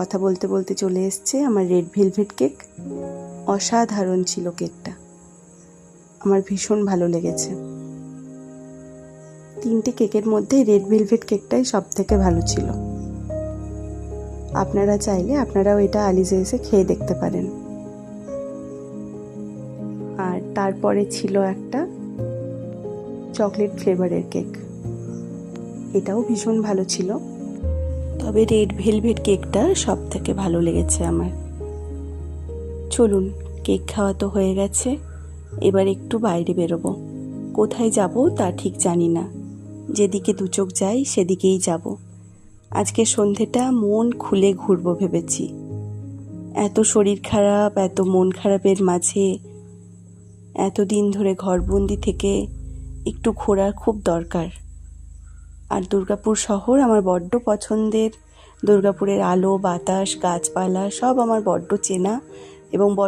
কথা বলতে বলতে চলে এসছে আমার রেড ভেলভেট কেক অসাধারণ ছিল কেকটা আমার ভীষণ ভালো লেগেছে। তিনটে কেকের মধ্যে রেড ভেলভেট কেকটাই সব থেকে ভালো ছিল। আপনারা চাইলে আপনারাও এটা আলিজে এসে খেয়ে দেখতে পারেন। আর তারপরে ছিল একটা চকলেট ফ্লেভারের কেক এটাও ভীষণ ভালো ছিল। তবে রেড ভেলভেট কেকটা সব থেকে ভালো লেগেছে আমার। চলুন, কেক খাওয়া তো হয়ে গেছে। এবার একটু বাইরে বেরোবো। কোথায় যাব তা ঠিক জানি না। যেদিকে দু চোখ যাই সেদিকেই যাব। আজকে সন্ধেটা মন খুলে ঘুরবো ভেবেছি। এত শরীর খারাপ, এত মন খারাপের মাঝে, এতদিন ধরে ঘরবন্দি থেকে একটু ঘোরার খুব দরকার। আর দুর্গাপুর শহর আমার বড্ড পছন্দের। দুর্গাপুরের আলো, বাতাস, গাছপালা সব আমার বড্ড চেনা এবং বড্ড